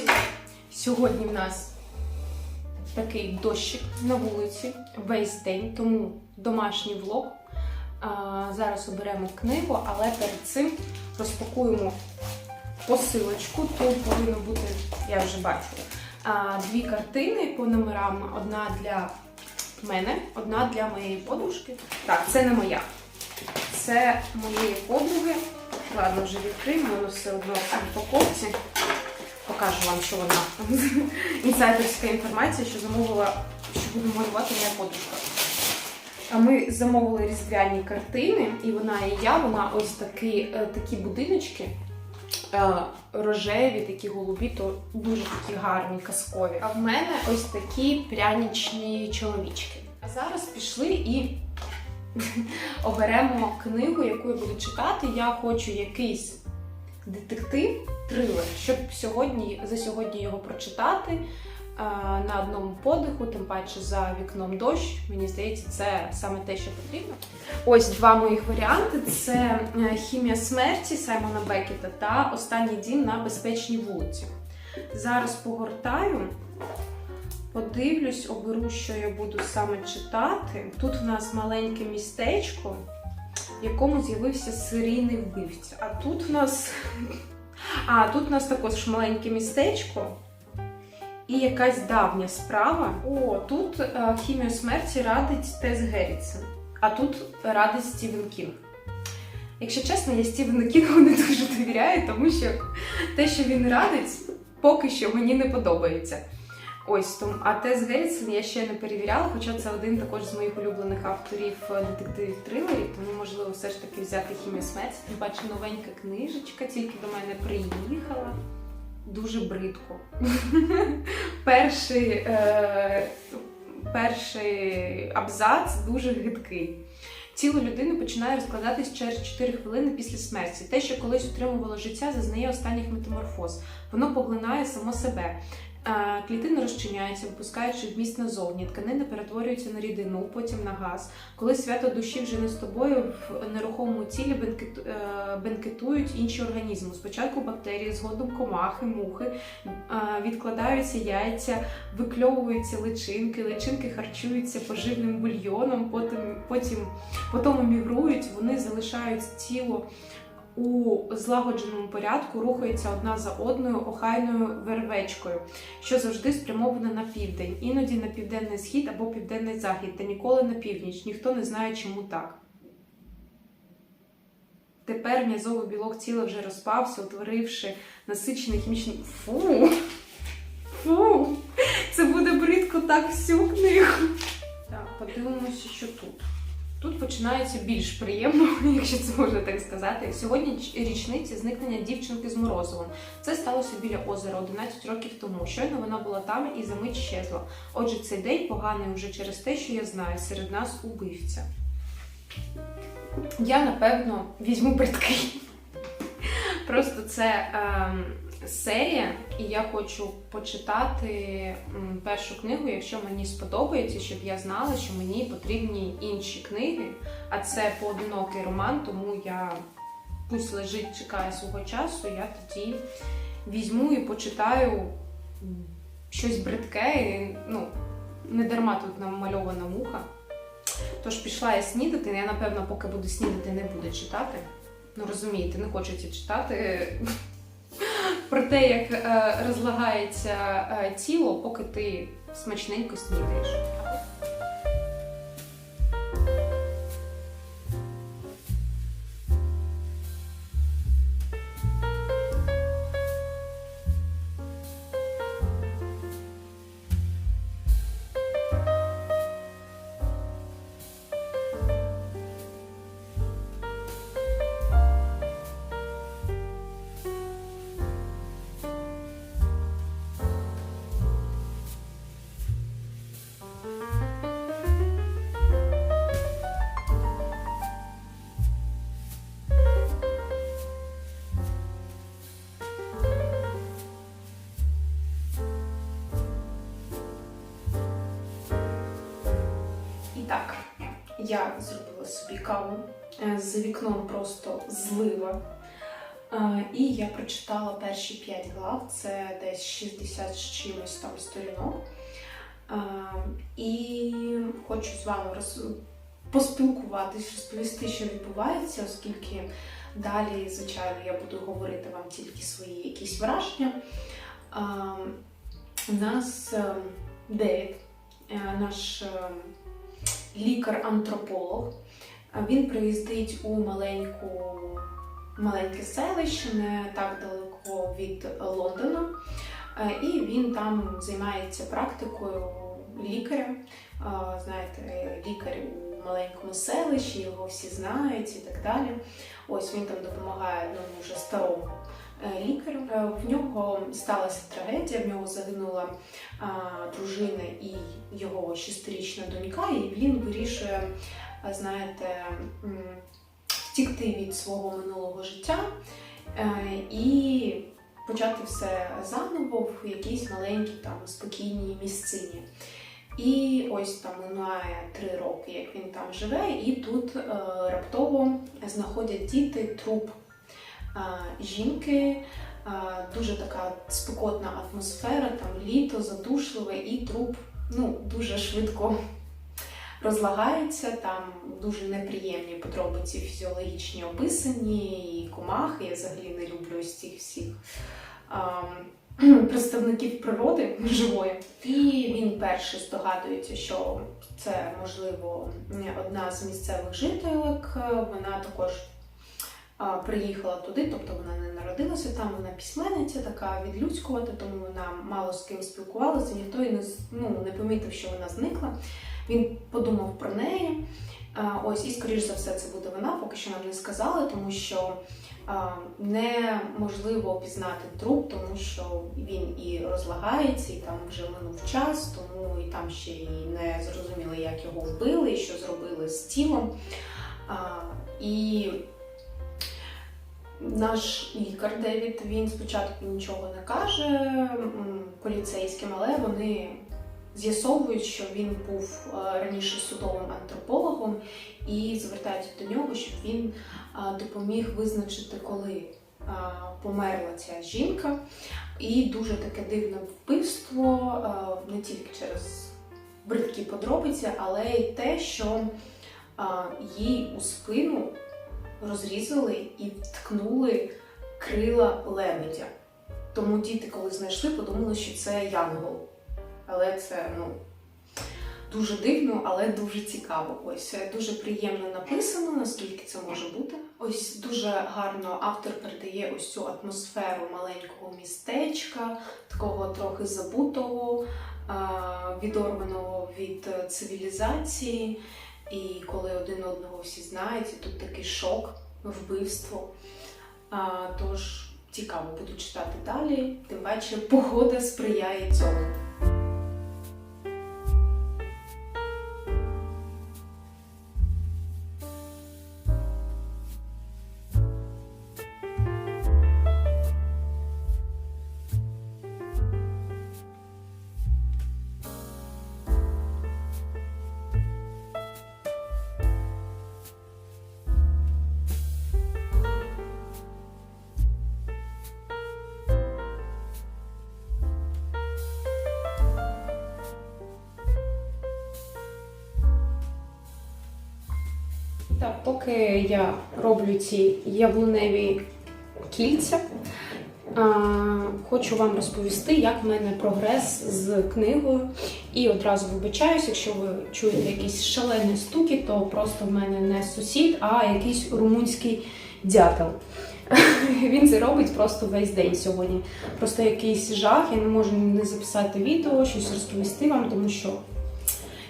друзі! Сьогодні в нас такий дощик на вулиці весь день, тому домашній влог. Зараз оберемо книгу, але перед цим розпакуємо посилочку. Тут повинно бути, я вже бачу, дві картини по номерам. Одна для мене, одна для моєї подружки. Так, це не моя. Це моєї подруги. Ладно, вже відкриємо, воно все одно в упаковці. Покажу вам, що вона. Інсайдерська інформація, що замовила, що буде малювати моя подружка. А ми замовили різдвяні картини, і вона і я, вона ось такі, е, такі будиночки. е, Рожеві, такі голубі, то дуже такі гарні, казкові. А в мене ось такі прянічні чоловічки. А зараз пішли і оберемо книгу, яку я буду читати. Я хочу якийсь детектив, трилер, щоб сьогодні за сьогодні його прочитати на одному подиху, тим паче за вікном дощ. Мені здається, це саме те, що потрібно. Ось два моїх варіанти: це е, хімія смерті Саймона Бекета та Останній дім на безпечній вулиці. Зараз погортаю. Подивлюсь, оберу, що я буду саме читати. Тут в нас маленьке містечко, в якому з'явився серійний вбивця. А тут в нас. А, тут в нас також маленьке містечко і якась давня справа. О, тут е, хімію смерті радить Тес Геррітсен, а тут радить Стівен Кінг. Якщо чесно, я Стівену Кінгу не дуже довіряю, тому що те, що він радить, поки що мені не подобається. Ось тому, а Тес Геррітсен я ще не перевіряла, хоча це один також з моїх улюблених авторів е, детективів трилерів, тому можливо все ж таки взяти хімію смерті. Тим паче новенька книжечка, тільки до мене приїхала. Дуже бридко. е, перший абзац дуже гидкий. Тіло людини починає розкладатись через 4 хвилини після смерті. Те, що колись утримувало життя, зазнає останніх метаморфоз. Воно поглинає само себе. Клітини розчиняються, випускаючи вміст назовні. Тканини перетворюються на рідину, потім на газ. Коли свято душі вже не з тобою, в нерухомому тілі е, бенкетують інші організми. Спочатку бактерії, згодом комахи, мухи, е, відкладаються яйця, викльовуються личинки, личинки харчуються поживним бульйоном, потім, потім, потім мігрують, вони залишають тіло у злагодженому порядку рухаються одна за одною охайною вервечкою, що завжди спрямована на південь, іноді на південний схід або південний захід, та ніколи на північ. Ніхто не знає, чому так. Тепер м'язовий білок тіла вже розпався, утворивши насичений хімічний. Фу! Фу! Це буде бридко так всю книгу. Так, подивимося, що тут. Тут починається більш приємно, якщо це можна так сказати. Сьогодні річниця зникнення дівчинки з Морозовим. Це сталося біля озера 11 років тому. Щойно вона була там і за мить щезла. Отже, цей день поганий вже через те, що я знаю, серед нас убивця. Я напевно візьму бридкий. Просто це ем, серія, і я хочу почитати першу книгу, якщо мені сподобається, щоб я знала, що мені потрібні інші книги. А це поодинокий роман, тому я пусть лежить, чекає свого часу. Я тоді візьму і почитаю щось бридке. І, ну, не дарма тут намальована муха. Тож пішла я снідати. Я напевно, поки буду снідати, не буду читати. Ну розумієте, не хочеться читати про те, як е, розлагається е, тіло, поки ти смачненько снідаєш. Я зробила собі каву. Е, За вікном просто злива. Е, І я прочитала перші 5 глав, це десь 60 з чимось там сторінок. Е, І хочу з вами роз... поспілкуватись, розповісти, що відбувається, оскільки далі, звичайно, я буду говорити вам тільки свої якісь враження. У нас Девід, наш лікар-антрополог. Він приїздить у маленьку, маленьке селище, не так далеко від Лондона. Е, І він там займається практикою лікаря. Е, Знаєте, лікар у маленькому селищі, його всі знають і так далі. Ось він там допомагає одному вже старому е, лікарю. Е, В нього сталася трагедія, в нього загинула дружина і його шестирічна донька, і він вирішує, знаєте, втікти від свого минулого життя е, і почати все заново в якійсь маленькій там спокійній місцині. І ось там минає три роки, як він там живе, і тут е, раптово знаходять діти труп е, жінки. Дуже така спекотна атмосфера, там літо, задушливе, і труп ну, дуже швидко розлагається. Там дуже неприємні подробиці фізіологічні описані, і комахи. Я взагалі не люблю ось цих всіх. Представників природи живої, і він перший здогадується, що це можливо одна з місцевих жителок. Вона також приїхала туди, тобто вона не народилася там, вона письменниця, така відлюдськувата, тому вона мало з ким спілкувалася, ніхто і не, ну, не помітив, що вона зникла. Він подумав про неї. Ось, і, скоріш за все, це буде вона, поки що нам не сказали, тому що неможливо пізнати труп, тому що він і розлагається, і там вже минув час, тому і там ще і не зрозуміли, як його вбили, і що зробили з тілом. І наш лікар Девід він спочатку нічого не каже поліцейським, але вони з'ясовують, що він був е, раніше судовим антропологом і звертаються до нього, щоб він е, допоміг визначити, коли е, померла ця жінка. І дуже таке дивне вбивство не тільки через бридкі подробиці, але й те, що їй у спину розрізали і вткнули крила лебедя. Тому діти, коли знайшли, подумали, що це янгол. Але це ну, дуже дивно, але дуже цікаво. Ось е, дуже приємно написано, наскільки це може бути. Ось дуже гарно автор передає ось цю атмосферу маленького містечка, такого трохи забутого, а, відорваного від е, цивілізації. І коли один одного всі знають, і тут такий шок, вбивство. Тож цікаво буду читати далі. Тим паче погода сприяє цьому. Так, поки я роблю ці яблуневі кільця, хочу вам розповісти, як в мене прогрес з книгою. І одразу вибачаюсь, якщо ви чуєте якісь шалені стуки, то просто в мене не сусід, а якийсь румунський дятел. Він це робить просто весь день сьогодні. Просто якийсь жах, я не можу не записати відео, щось розповісти вам, тому що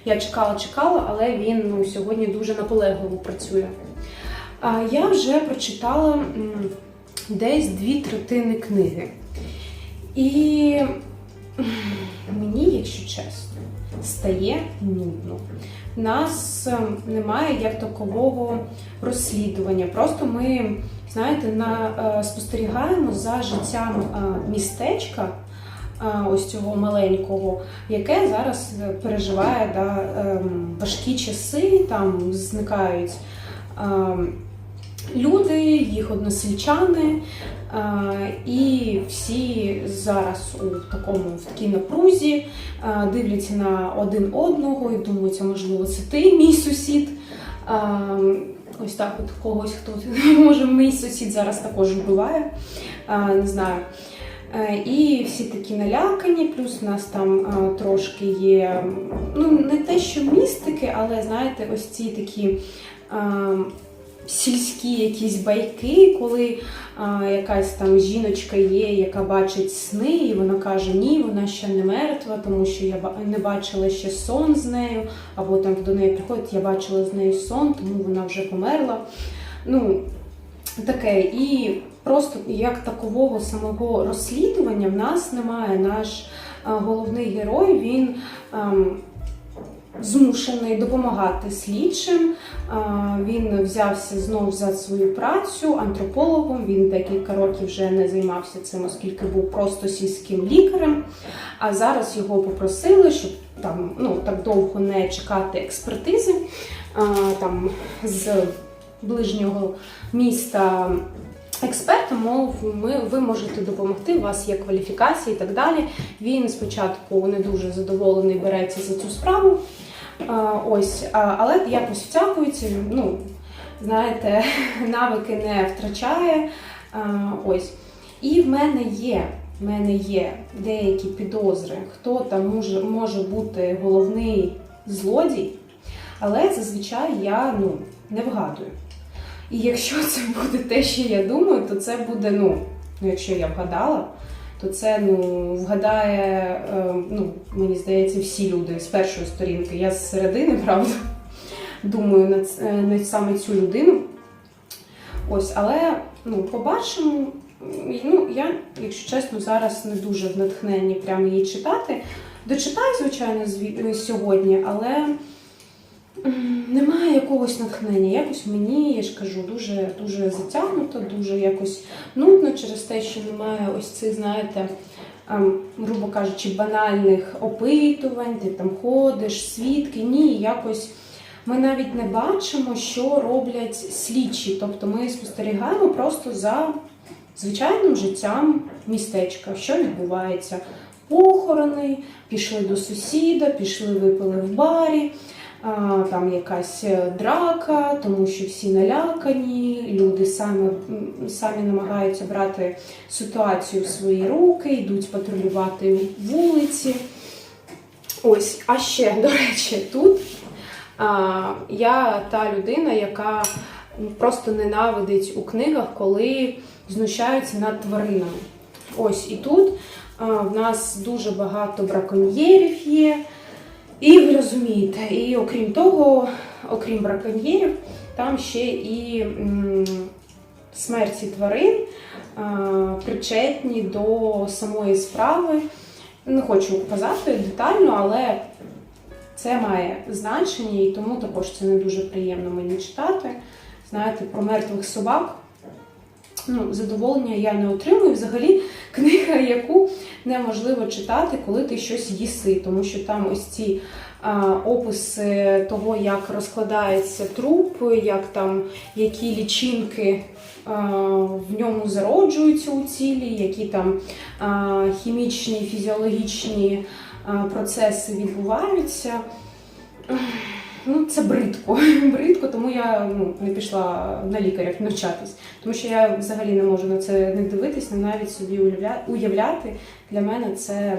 я чекала, чекала, але він ну, сьогодні дуже наполегливо працює. А я вже прочитала десь дві третини книги. І мені, якщо чесно, стає нудно. У нас ем, немає як такового розслідування. Просто ми, знаєте, на, е, спостерігаємо за життям е, містечка. Е, Ось цього маленького, яке зараз е, переживає да, ем, важкі часи, там зникають ем, люди, їх односельчани, е, і всі зараз у такому в такій напрузі дивляться на один одного і думають, а можливо, це ти, мій сусід. Е, Ось так, от когось хто може мій сусід зараз також вбиває. Не знаю. Е, І всі такі налякані, плюс у нас там е, трошки є, ну не те, що містики, але знаєте, ось ці такі е, сільські якісь байки, коли е, якась там жіночка є, яка бачить сни, і вона каже, ні, вона ще не мертва, тому що я не бачила ще сон з нею, або там до неї приходить, я бачила з нею сон, тому вона вже померла. Ну, таке. І просто як такового самого розслідування в нас немає. Наш е, головний герой він ем, змушений допомагати слідчим. Е, Він взявся знов за свою працю антропологом. Він декілька років вже не займався цим, оскільки був просто сільським лікарем. А зараз його попросили, щоб там ну так довго не чекати експертизи. е, Там з ближнього міста експерта, мов ми, ви можете допомогти, у вас є кваліфікація і так далі. Він спочатку не дуже задоволений береться за цю справу. Ось, але якось втягується, ну, знаєте, навики не втрачає. Ось. І в мене є. В мене є деякі підозри, хто там може, може бути головний злодій, але зазвичай я ну, не вгадую. І якщо це буде те, що я думаю, то це буде, ну, ну якщо я вгадала, то це ну, вгадає, е, ну, мені здається, всі люди з першої сторінки. Я з середини, правда, думаю на, е, на саме цю людину. Ось, але ну, побачимо. Ну, я, якщо чесно, зараз не дуже в натхненні прямо її читати. Дочитаю, звичайно, зві- сьогодні, але немає якогось натхнення. Якось мені, я ж кажу, дуже, дуже затягнуто, дуже якось нудно через те, що немає ось цих, знаєте, ем, грубо кажучи, банальних опитувань, ти там ходиш, свідки. Ні, якось ми навіть не бачимо, що роблять слідчі. Тобто ми спостерігаємо просто за звичайним життям містечка, що відбувається. Похорони, пішли до сусіда, пішли, випили в барі, там якась е, драка, тому що всі налякані, люди самі, самі намагаються брати ситуацію в свої руки, йдуть патрулювати вулиці. Ось, а ще, до речі, тут а, я та людина, яка просто ненавидить у книгах, коли знущаються над тваринами. Ось і тут а, в нас дуже багато браконьєрів є. І ви розумієте, і окрім того, окрім браконьєрів, там ще і смерті тварин причетні до самої справи. Не хочу казати детально, але це має значення, і тому також це не дуже приємно мені читати. Знаєте, про мертвих собак. Ну, задоволення я не отримую. Взагалі, книга, яку неможливо читати, коли ти щось їси, тому що там ось ці описи того, як розкладається труп, як там які лічинки в ньому зароджуються у тілі, які там хімічні, фізіологічні процеси відбуваються. Ну, це бридко. бридко, тому я ну, не пішла на лікарях навчатись. Тому що я взагалі не можу на це не дивитись, не навіть собі уявляти. Для мене це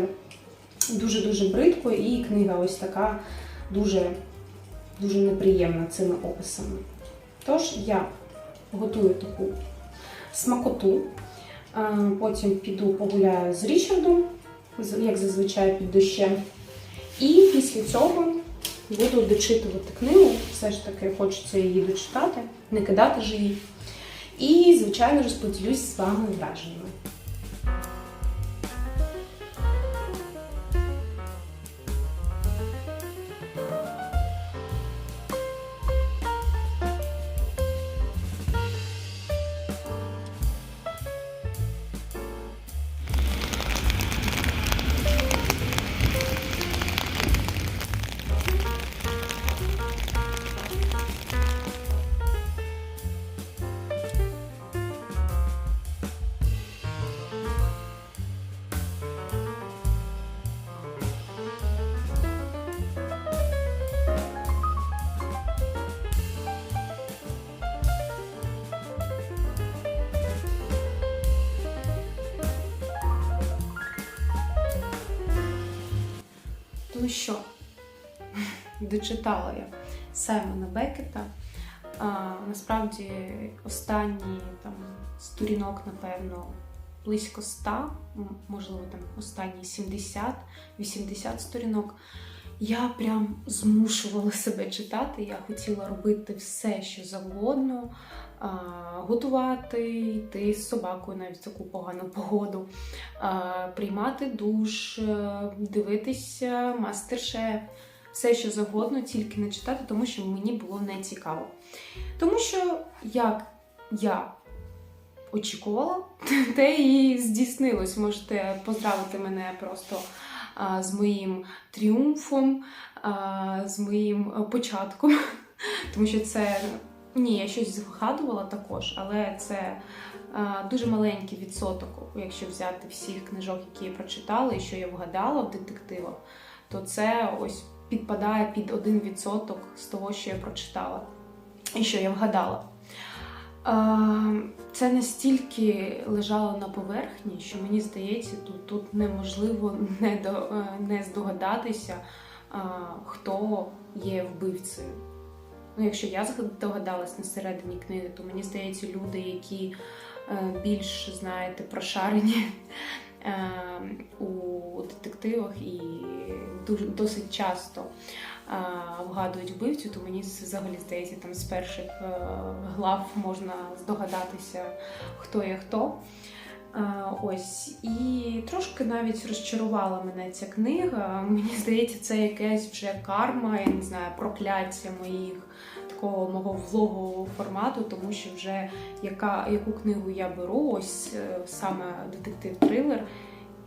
дуже-дуже бридко, і книга ось така дуже, дуже неприємна цими описами. Тож я готую таку смакоту. Потім піду погуляю з Річардом, як зазвичай під дощем. І після цього буду дочитувати книгу. Все ж таки хочеться її дочитати, не кидати ж її. І, звичайно, розподілюсь з вами враженнями. Ну що, дочитала я Саймона Бекета. А, насправді останні там сторінок, напевно, близько 100, можливо, там останні 70-80 сторінок. Я прям змушувала себе читати. Я хотіла робити все, що завгодно, готувати, йти з собакою навіть таку погану погоду, приймати душ, е, дивитися мастер-шеф, все, що завгодно, тільки не читати, тому що мені було не цікаво. Тому що як я очікувала, те і здійснилось. Можете поздравити мене просто з моїм тріумфом, з моїм початком. Тому що це ні, я щось згадувала також, але це дуже маленький відсоток, якщо взяти всіх книжок, які я прочитала, і що я вгадала в детективах, то це ось підпадає під 1% з того, що я прочитала і що я вгадала. Це настільки лежало на поверхні, що мені здається, тут, тут неможливо не, до, е, не здогадатися, хто є вбивцею. Ну, якщо я здогадалась на середині книги, то мені здається, люди, які е, більш, знаєте, прошарені е, у детективах і досить часто вгадують вбивцю, то мені взагалі здається, там з перших е, глав можна здогадатися, хто є хто. Е, Ось і трошки навіть розчарувала мене ця книга. Мені здається, це якась вже карма, я не знаю, прокляття моїх такого мого влогового формату, тому що вже яка, яку книгу я беру, ось е, саме детектив-трилер,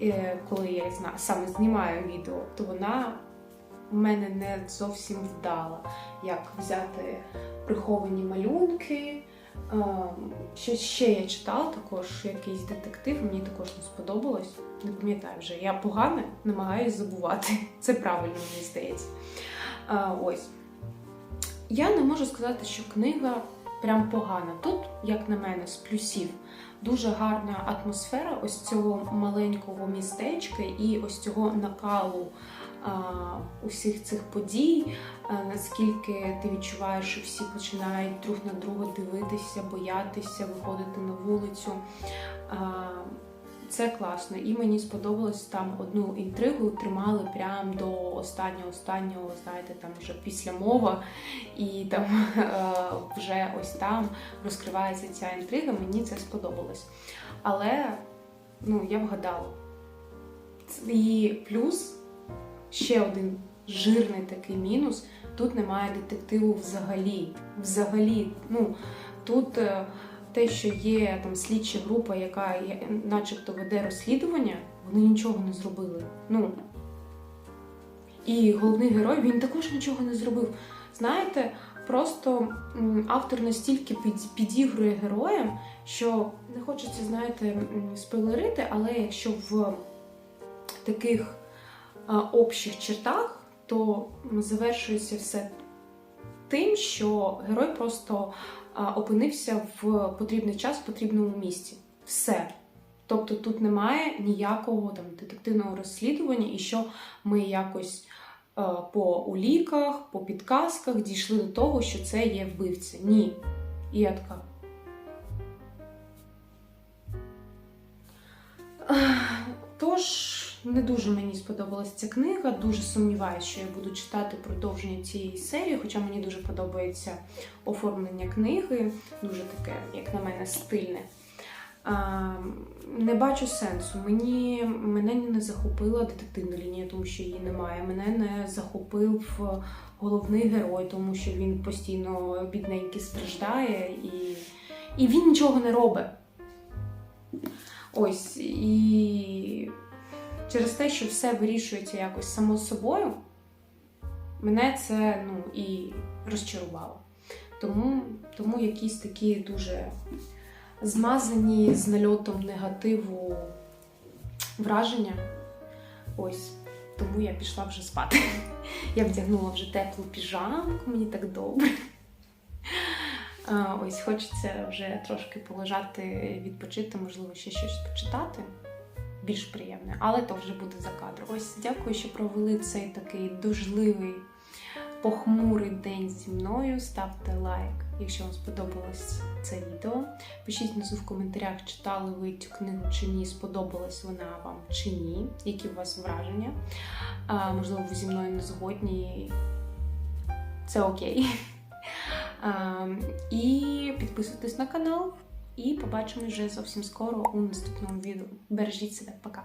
е, коли я зна, саме знімаю відео, то вона в мене не зовсім вдала. Як взяти приховані малюнки. Ем, Що ще я читала також якийсь детектив, мені також не сподобалось. Не пам'ятаю вже. Я погане намагаюся забувати. Це правильно, мені здається. Ось. Я не можу сказати, що книга прям погана. Тут, як на мене, з плюсів дуже гарна атмосфера ось цього маленького містечка і ось цього накалу усіх цих подій, наскільки ти відчуваєш, що всі починають друг на друга дивитися, боятися, виходити на вулицю. Це класно, і мені сподобалось там одну інтригу тримали прямо до останнього останнього, знаєте, там вже після мова, і там е, вже ось там розкривається ця інтрига. Мені це сподобалось. Але ну, я вгадала. І плюс ще один жирний такий мінус: тут немає детективу взагалі. Взагалі, ну тут. е, те, що є там слідча група, яка начебто веде розслідування, вони нічого не зробили. Ну і головний герой він також нічого не зробив. Знаєте, просто автор настільки підігрує героям, що не хочеться, знаєте, спойлерити, але якщо в таких общих чертах, то завершується все тим, що герой просто опинився в потрібний час в потрібному місці. Все. Тобто тут немає ніякого там детективного розслідування, і що ми якось е, по уліках, по підказках дійшли до того, що це є вбивця. Ні. І я така. Тож, не дуже мені сподобалася ця книга. Дуже сумніваюся, що я буду читати продовження цієї серії, хоча мені дуже подобається оформлення книги, дуже таке, як на мене, стильне. А, не бачу сенсу. Мені мене не захопила детективна лінія, тому що її немає. Мене не захопив головний герой, тому що він постійно бідненький страждає і, і він нічого не робить. Ось і через те, що все вирішується якось само собою, мене це ну, і розчарувало. Тому, тому якісь такі дуже змазані з нальотом негативу враження. Ось. Тому я пішла вже спати. Я вдягнула вже теплу піжамку, мені так добре. Ось хочеться вже трошки полежати, відпочити, можливо, ще щось почитати. Більш приємне, але то вже буде за кадром. Ось дякую, що провели цей такий дужливий, похмурий день зі мною. Ставте лайк, якщо вам сподобалось це відео. Пишіть внизу в коментарях, читали ви цю книгу чи ні, сподобалась вона вам чи ні, які у вас враження. А, можливо, ви зі мною не згодні. Це окей. А, і підписуйтесь на канал. І побачимось вже зовсім скоро у наступному відео. Бережіть себе, пока!